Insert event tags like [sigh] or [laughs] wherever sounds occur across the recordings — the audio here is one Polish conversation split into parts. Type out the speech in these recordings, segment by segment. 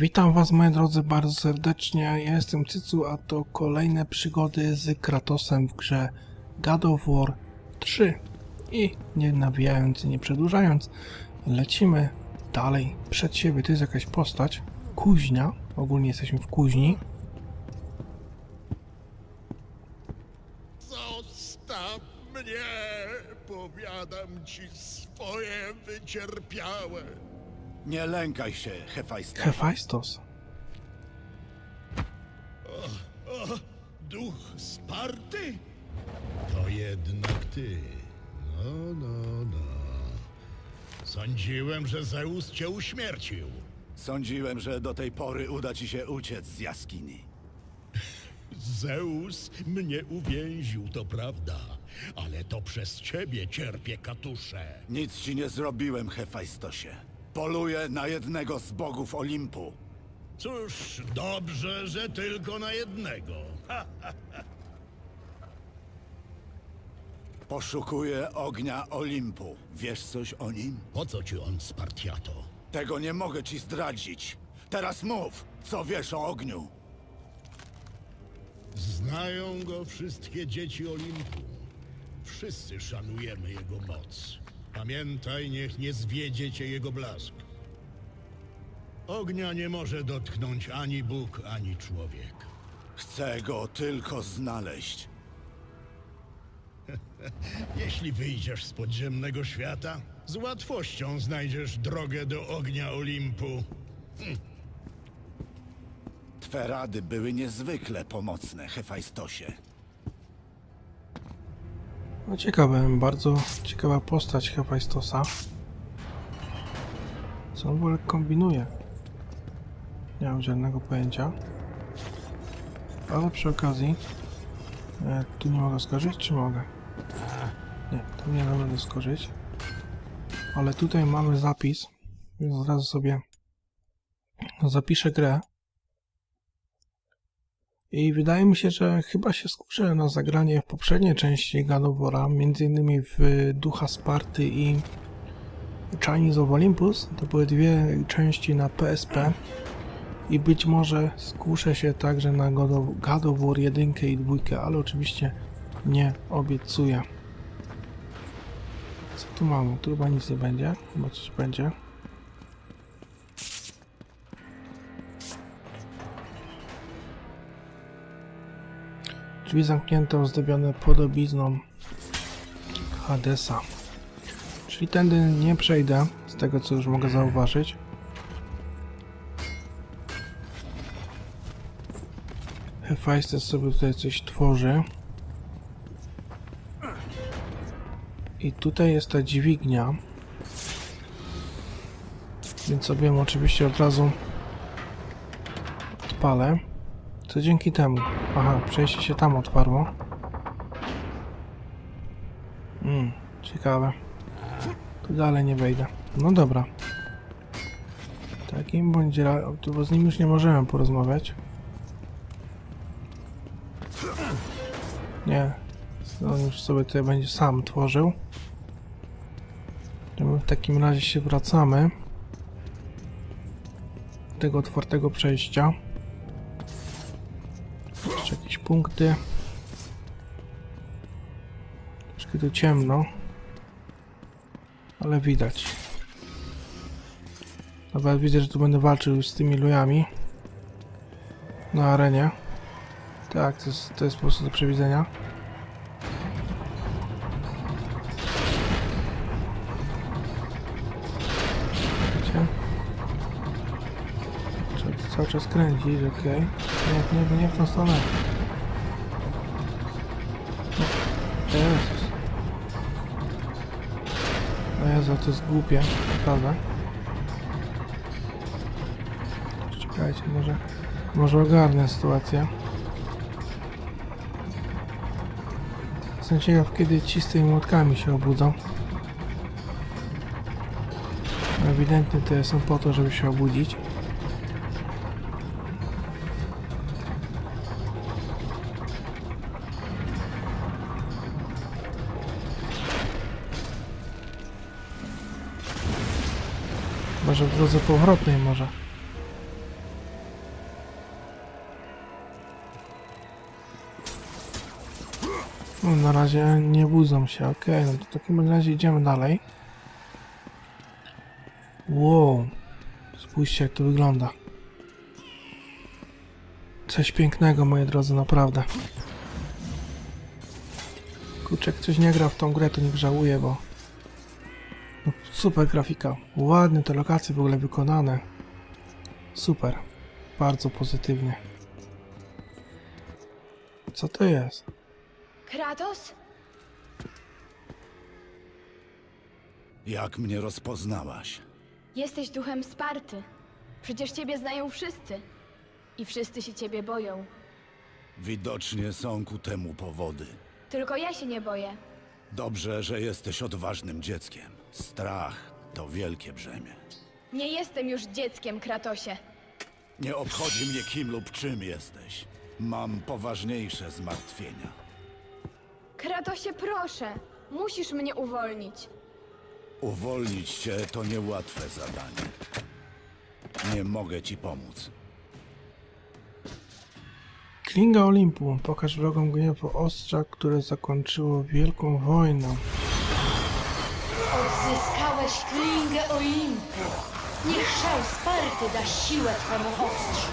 Witam Was moi drodzy bardzo serdecznie, ja jestem Cycu, a to kolejne przygody z Kratosem w grze God of War 3 i nie nawijając nie przedłużając, lecimy dalej przed siebie, to jest jakaś postać, kuźnia, ogólnie jesteśmy w kuźni, Zostaw mnie, powiadam ci swoje wycierpiałe. Nie lękaj się. Hefajstos. O, duch Sparty? To jednak ty. No, no, no. Sądziłem, że Zeus cię uśmiercił. Sądziłem, że do tej pory uda ci się uciec z jaskini. Zeus mnie uwięził, to prawda, ale to przez ciebie cierpię katusze. Nic ci nie zrobiłem, Hefajstosie. Poluję na jednego z bogów Olimpu. Cóż, dobrze, że tylko na jednego. Ha, Poszukuję ognia Olimpu. Wiesz coś o nim? po co ci on, Spartiato? Tego nie mogę ci zdradzić. Teraz mów, co wiesz o ogniu. Znają go wszystkie dzieci Olimpu. Wszyscy szanujemy jego moc. Pamiętaj, niech nie zwiedzie cię jego blask. Ognia nie może dotknąć ani Bóg, ani człowiek. Chcę go tylko znaleźć. [laughs] Jeśli wyjdziesz z podziemnego świata, z łatwością znajdziesz drogę do ognia Olimpu. Twe rady były niezwykle pomocne, Hefajstosie. No ciekawe, bardzo ciekawa postać Hefajstosa. Co on w ogóle kombinuje? Nie mam żadnego pojęcia. Ale przy okazji... E, tu nie mogę skoczyć, czy mogę? Nie, tam nie będę skoczyć. Ale tutaj mamy zapis, więc od razu sobie zapiszę grę. I wydaje mi się, że chyba się skuszę na zagranie w poprzedniej części War'a, między innymi w Ducha Sparty i Chinese of Olympus. To były dwie części na PSP. I być może skuszę się także na God of, God of War 1 i 2, ale oczywiście nie obiecuję. Co tu mamy? Tu chyba nic nie będzie. Chyba coś będzie. Drzwi zamknięte, ozdobione podobizną Hadesa. Czyli tędy nie przejdę, z tego co już mogę zauważyć. Hefajstes sobie tutaj coś tworzy. I tutaj jest ta dźwignia. Więc sobie oczywiście od razu odpalę. Co dzięki temu? Aha, przejście się tam otwarło. Hmm, ciekawe. Tu dalej nie wejdę. No dobra. Takim bądź razie, bo z nim już nie możemy porozmawiać. Nie. On już sobie tutaj będzie sam tworzył. To my w takim razie się wracamy. Do tego otwartego przejścia. Punkty. Troszkę tu ciemno. Ale widać. Dobra, widzę, że tu będę walczył z tymi lujami. Na arenie. Tak, to jest, to jest po prostu do przewidzenia. Trzeba cały czas kręcić, okej. Nie, nie, nie w tą stronę. Jezu, to jest głupie, naprawdę. Czekajcie, może... Może ogarnę sytuację. Jestem ciekaw, kiedy ci z tymi młotkami się obudzą. Ewidentnie te są po to, żeby się obudzić. że w drodze powrotnej może. No, na razie nie budzą się, ok. No to w takim razie idziemy dalej. Wow. Spójrzcie jak to wygląda. Coś pięknego, moje drodzy, naprawdę. Kurczę, jak coś nie gra w tą grę, to niech żałuje, bo no, super grafika, ładne te lokacje w ogóle wykonane. Super, bardzo pozytywnie. Co to jest? Kratos? Jak mnie rozpoznałaś? Jesteś duchem Sparty. Przecież ciebie znają wszyscy. I wszyscy się ciebie boją. Widocznie są ku temu powody. Tylko ja się nie boję. Dobrze, że jesteś odważnym dzieckiem. Strach to wielkie brzemię. Nie jestem już dzieckiem, Kratosie. Nie obchodzi mnie kim lub czym jesteś. Mam poważniejsze zmartwienia. Kratosie, proszę. Musisz mnie uwolnić. Uwolnić cię to niełatwe zadanie. Nie mogę ci pomóc. Klinga Olimpu. Pokaż wrogom gniewu ostrza, które zakończyło wielką wojnę. Odzyskałeś klingę Olimpu. Niech szał Sparty da siłę twemu ostrzu.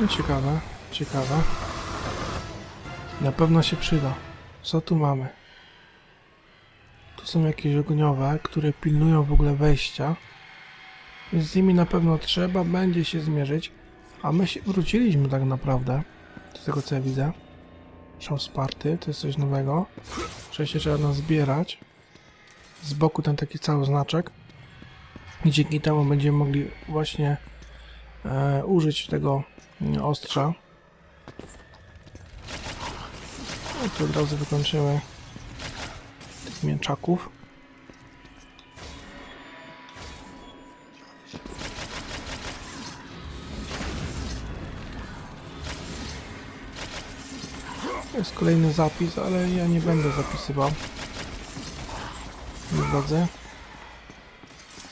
No, ciekawe, ciekawe. Na pewno się przyda. Co tu mamy? Tu są jakieś ogniowe, które pilnują w ogóle wejścia. Z nimi na pewno trzeba będzie się zmierzyć. A my się wróciliśmy tak naprawdę. Z tego co ja widzę. Szał Sparty, to jest coś nowego. Przejście trzeba zbierać. Z boku ten taki cały znaczek. I dzięki temu będziemy mogli właśnie e, użyć tego mm, ostrza. No to od razu wykończymy mięczaków. Jest kolejny zapis, ale ja nie będę zapisywał. Nie drodzy.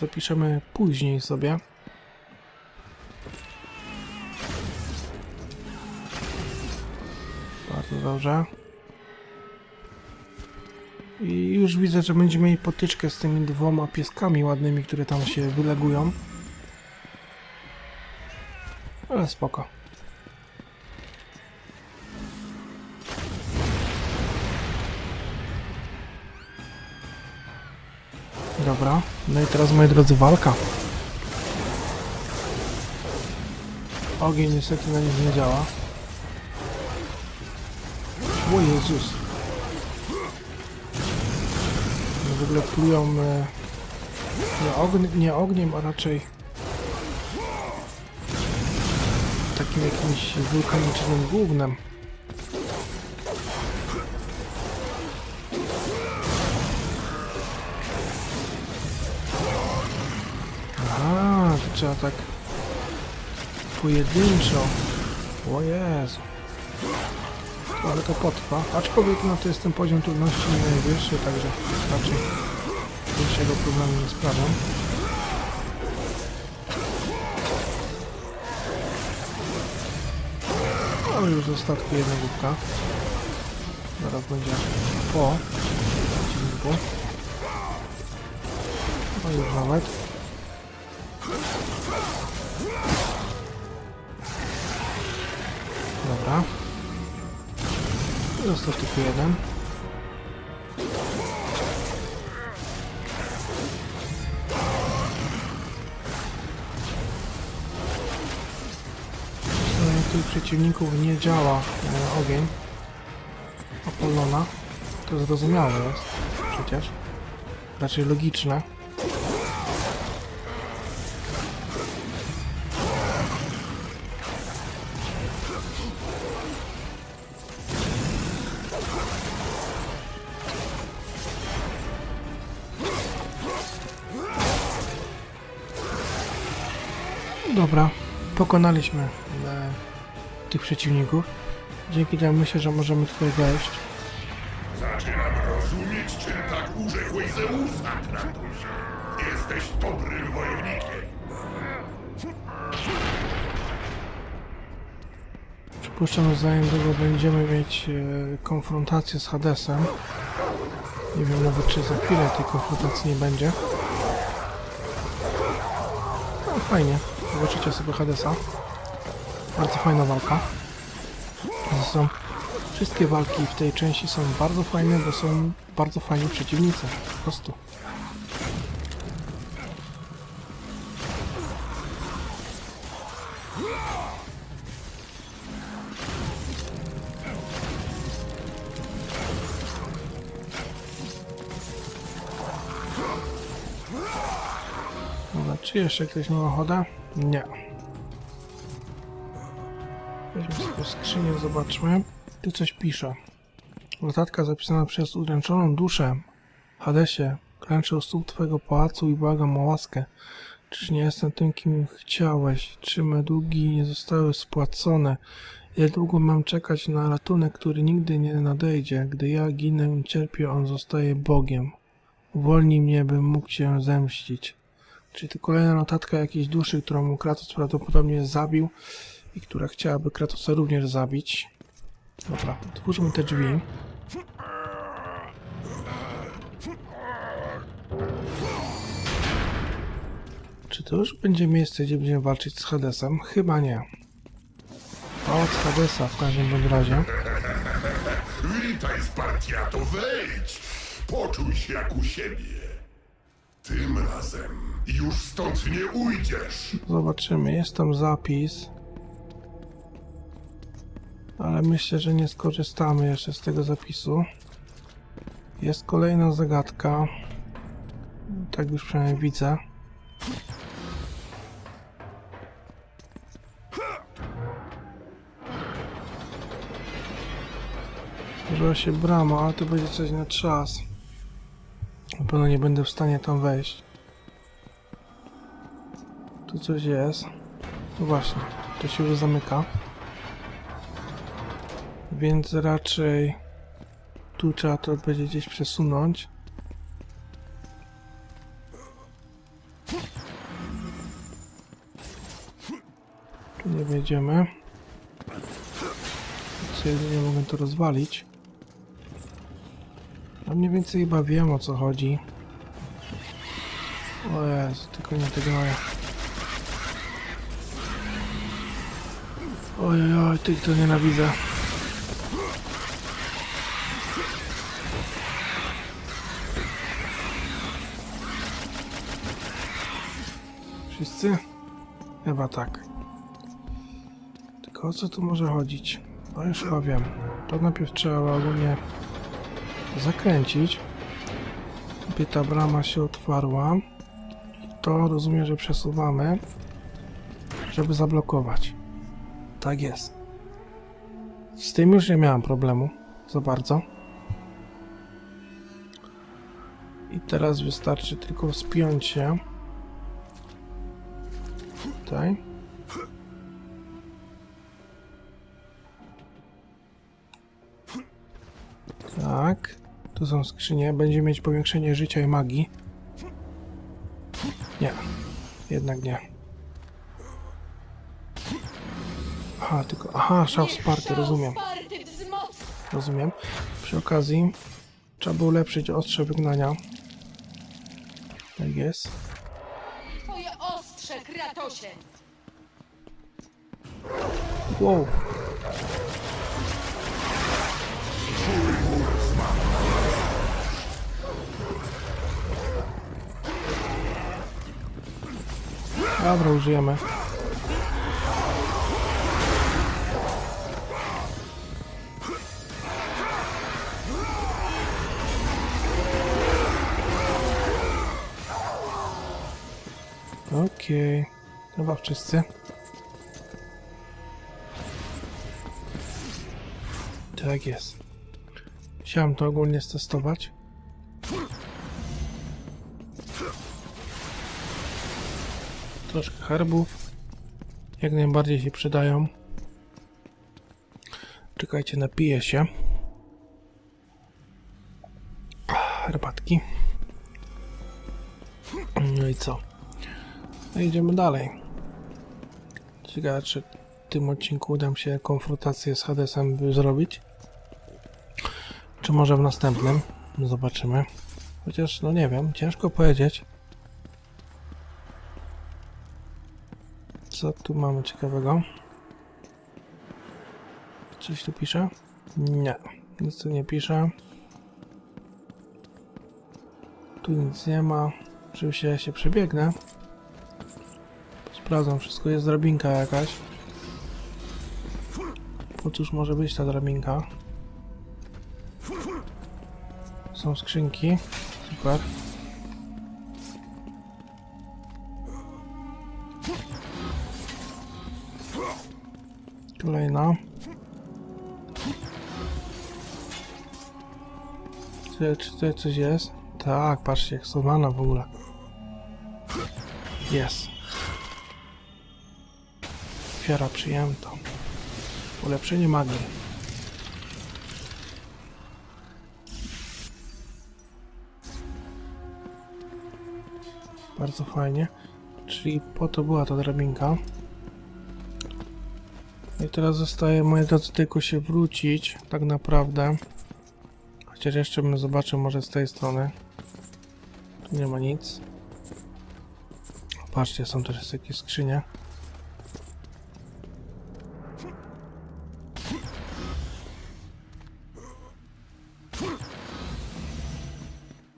Zapiszemy później sobie. Bardzo dobrze. I już widzę, że będziemy mieli potyczkę z tymi dwoma pieskami ładnymi, które tam się wylegują. Ale spoko. Dobra, no i teraz moi drodzy walka. Ogień niestety na nich nie działa. O Jezus. W ogóle plują e, nie, ogn nie ogniem, a raczej takim jakimś wulkanicznym gównem. Aha, to trzeba tak pojedynczo. O Jezu. Ale to potrwa. Aczkolwiek no to jest ten poziom trudności nie najwyższy, także raczej większego problemu nie sprawiam. Ale już zostatku jedna główka. Zaraz będzie po odcinku. No już nawet. Dobra. Został tylko jeden. Z tych przeciwników nie działa e, ogień Apollona. To zrozumiałe jest przecież. Raczej logiczne. Pokonaliśmy e, tych przeciwników. Dzięki temu myślę, że możemy tutaj wejść. Zaczynam rozumieć, czym tak urzekłeś Zeusa. Jesteś dobrym wojownikiem. Przypuszczam, że za niedługo będziemy mieć e, konfrontację z Hadesem. Nie wiem nawet, czy za chwilę tej konfrontacji nie będzie. No fajnie, zobaczycie sobie Hadesa. Bardzo fajna walka. Zresztą wszystkie walki w tej części są bardzo fajne, bo są bardzo fajni przeciwnicy. Po prostu. Dobra, czy jeszcze ktoś ma ochotę? Nie. Weźmy sobie skrzynię, zobaczmy. Tu coś pisze. Notatka zapisana przez udręczoną duszę. Hadesie, klęczę u stóp twojego pałacu i błagam o łaskę. Czyż nie jestem tym, kim chciałeś? Czy me długi nie zostały spłacone? Jak długo mam czekać na ratunek, który nigdy nie nadejdzie? Gdy ja ginę i cierpię, on zostaje Bogiem. Uwolnij mnie, bym mógł się zemścić. Czyli to kolejna notatka jakiejś duszy, którą Kratos prawdopodobnie zabił i która chciałaby Kratosa również zabić. Dobra, otwórzmy te drzwi. Czy to już będzie miejsce, gdzie będziemy walczyć z Hadesem? Chyba nie. Pałac Hadesa w każdym bądź razie. Witaj, Spartiato, wejdź! Poczuj się jak u siebie. Tym razem już stąd nie ujdziesz. Zobaczymy, jest tam zapis. Ale myślę, że nie skorzystamy jeszcze z tego zapisu. Jest kolejna zagadka. Tak już przynajmniej widzę. Otworzyła się brama, ale to będzie coś na czas. Na pewno nie będę w stanie tam wejść. Tu coś jest. No właśnie, to się już zamyka. Więc raczej tu trzeba to będzie gdzieś przesunąć. Tu nie wejdziemy. Co jedynie mogę to rozwalić. Mniej więcej chyba wiem o co chodzi. O Jezu, tylko nie tego. Oj, tych to nienawidzę. Wszyscy? Chyba tak. Tylko o co tu może chodzić? No już chyba wiem. To najpierw trzeba ogólnie zakręcić. By ta brama się otwarła. I to rozumiem, że przesuwamy, żeby zablokować. Tak jest. Z tym już nie miałem problemu za bardzo. I teraz wystarczy tylko wspiąć się. Tutaj. Tu są skrzynie. Będzie mieć powiększenie życia i magii. Nie. Jednak nie. Aha, tylko. Aha, rozumiem. Sparty wzmoc... Rozumiem. Przy okazji trzeba było ulepszyć ostrze wygnania. Tak jest. Twoje ostrze, Kratosie! Wow. Dobra, użyjemy. Okej. Chyba wszyscy. Tak jest. Chciałem to ogólnie stestować. Troszkę herbów. Jak najbardziej się przydają. Czekajcie, napiję się. Herbatki. No i co? No idziemy dalej. Ciekawe, czy w tym odcinku uda mi się konfrontację z Hadesem zrobić. Czy może w następnym? Zobaczymy. Chociaż, no nie wiem, ciężko powiedzieć. Co tu mamy ciekawego? Coś tu pisze? Nie, nic tu nie pisze. Tu nic nie ma. Oczywiście ja się przebiegnę. Sprawdzam wszystko. Jest drabinka jakaś. Po cóż może być ta drabinka? Są skrzynki. Super. Kolejna. Czy, czy tutaj coś jest? Tak, patrzcie, jak schowana w ogóle. Jest. Ofiara przyjęta. Ulepszenie magii. Bardzo fajnie. Czyli po to była ta drabinka. I teraz zostaje, moi drodzy, tylko się wrócić, tak naprawdę. Chociaż jeszcze bym zobaczył może z tej strony. Tu nie ma nic. Patrzcie, są też jakieś skrzynie.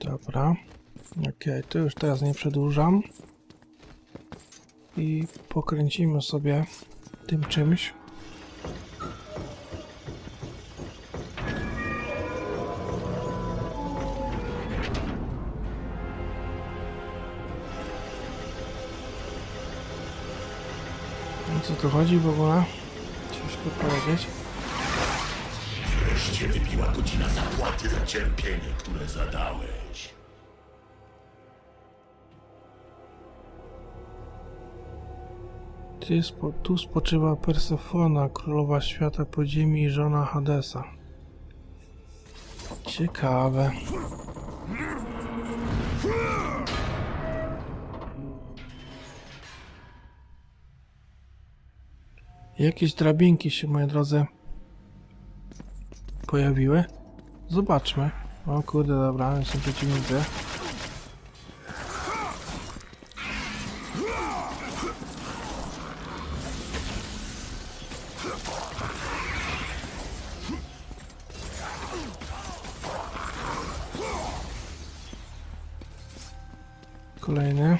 Dobra. Okej, to już teraz nie przedłużam. I pokręcimy sobie tym czymś. O co tu chodzi w ogóle? Ciężko powiedzieć. Wreszcie wybiła godzina zapłaty za cierpienie, które zadałeś. Tu, spo, tu spoczywa Persefona, królowa świata podziemi i żona Hadesa. Ciekawe. Jakieś drabinki się, moi drodzy, pojawiły. Zobaczmy. O kurde, dobra, są przeciwnicy. Kolejny.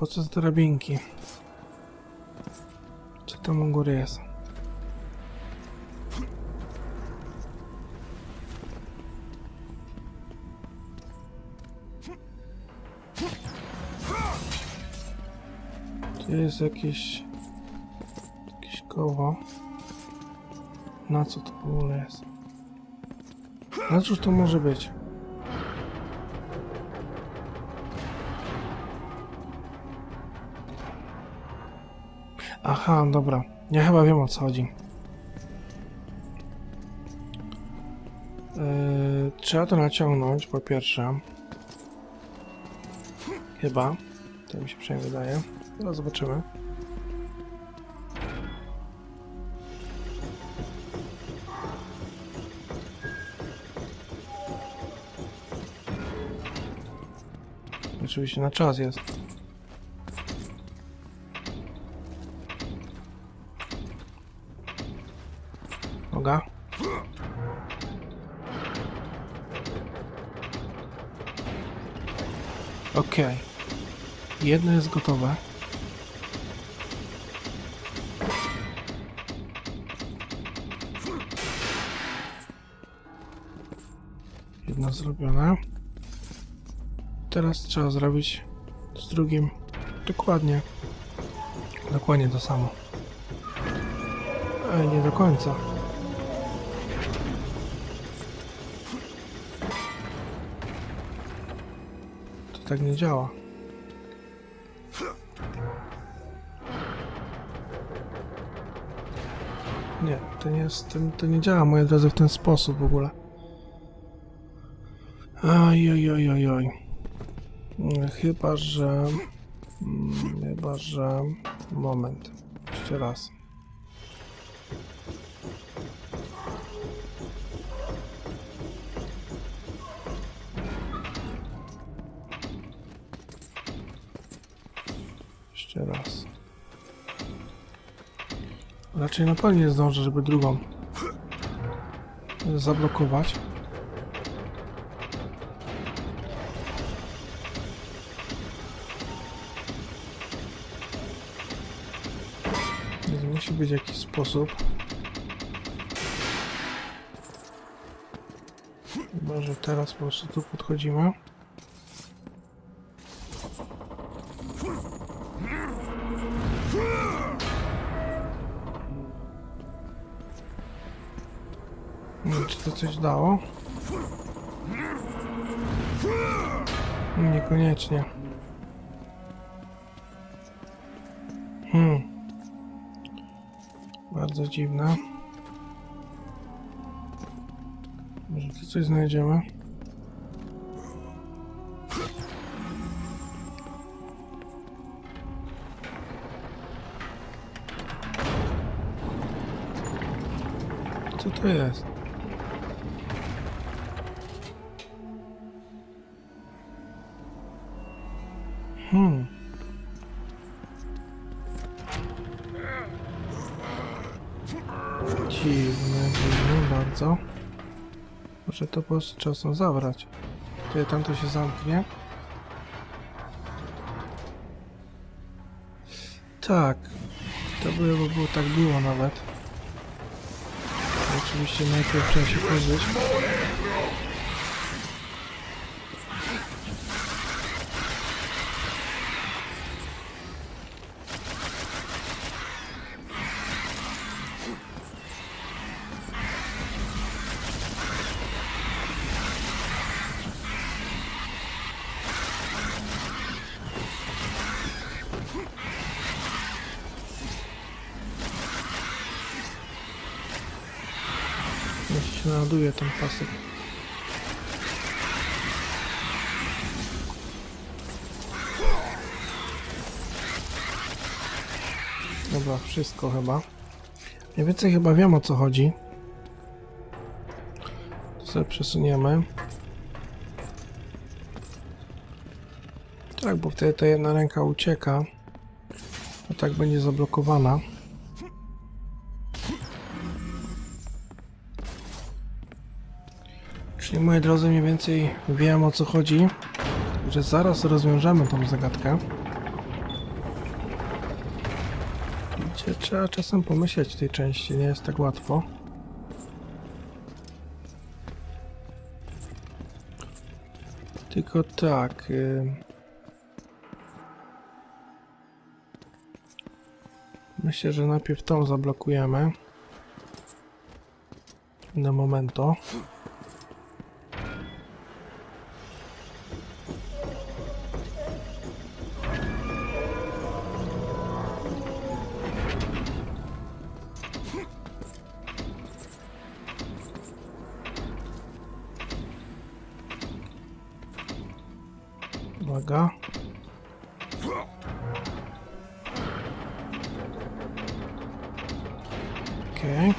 Po co te drabinki? Co tam u góry jest? Tu jest jakieś... Jakieś koło. Na co to w ogóle jest? Na cóż to może być? Aha, dobra. Ja chyba wiem o co chodzi. Yy, trzeba to naciągnąć, po pierwsze. Chyba. Tak mi się przynajmniej wydaje. Zaraz zobaczymy. Oczywiście na czas jest. Jedno jest gotowe. Jedno zrobione. Teraz trzeba zrobić z drugim dokładnie. Dokładnie to samo. Ej, nie do końca. tak nie działa. To nie jest, to, nie działa, moi drodzy, w ten sposób w ogóle. Oj, oj, oj, oj, oj. Mm, Chyba, że... mm, Chyba, że... Moment. Jeszcze raz. Jeszcze raz. Raczej na pewno nie zdążę, żeby drugą zablokować. Musi być jakiś sposób. Chyba, że teraz po prostu tu podchodzimy. Dało? Niekoniecznie. Hmm. Bardzo dziwne. Może tu coś znajdziemy? Co to jest? Może to po prostu trzeba stąd zabrać. Tutaj tamto się zamknie. Tak. To by bo było tak było nawet. Oczywiście najpierw trzeba się pozbyć. Naładuje ten pasek. Dobra, wszystko chyba. Mniej więcej chyba wiem o co chodzi. To sobie przesuniemy. Tak, bo wtedy ta jedna ręka ucieka. A tak będzie zablokowana. Moi drodzy, mniej więcej wiem o co chodzi. Że zaraz rozwiążemy tą zagadkę. Gdzie trzeba czasem pomyśleć w tej części, nie jest tak łatwo. Tylko tak. Y... Myślę, że najpierw tą zablokujemy. Na momento. Uwaga. Okej.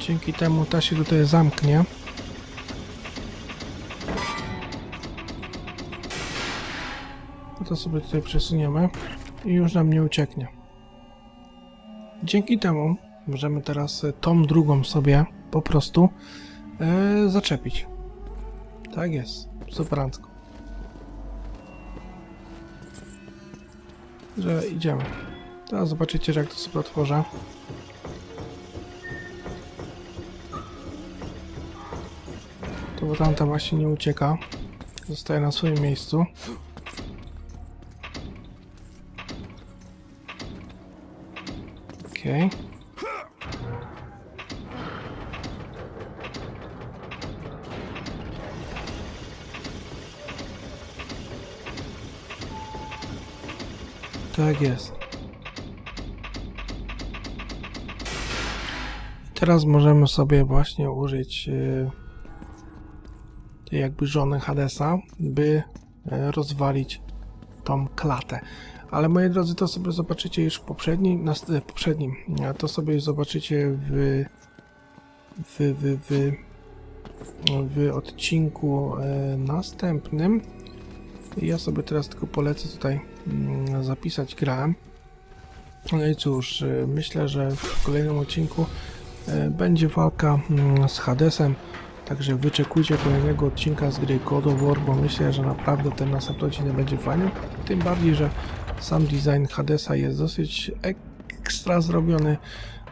Dzięki temu ta się tutaj zamknie. No To sobie tutaj przesuniemy i już nam nie ucieknie. Dzięki temu możemy teraz e, tą drugą sobie po prostu e, zaczepić. Tak jest. Superancko. Że idziemy. Teraz zobaczycie, że jak to sobie otworzę. To bo tamta właśnie nie ucieka. Zostaje na swoim miejscu. Okej. Tak jest. I teraz możemy sobie właśnie użyć yy, jakby żony Hadesa, by e, rozwalić tą klatę. Ale moi drodzy, to sobie zobaczycie już w poprzednim, e, poprzednim, to sobie zobaczycie w, w, w, w, w odcinku e, Ja sobie teraz tylko polecę tutaj mm, zapisać grę. No i cóż, e, myślę, że w kolejnym odcinku e, będzie walka mm, z Hadesem. Także wyczekujcie kolejnego odcinka z gry God of War, bo myślę, że naprawdę ten następny odcinek będzie fajny. Tym bardziej, że sam design Hadesa jest dosyć ekstra zrobiony.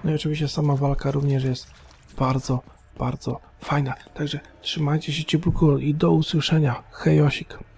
No i oczywiście sama walka również jest bardzo, bardzo fajna. Także trzymajcie się ciepło i do usłyszenia. Hej Osik.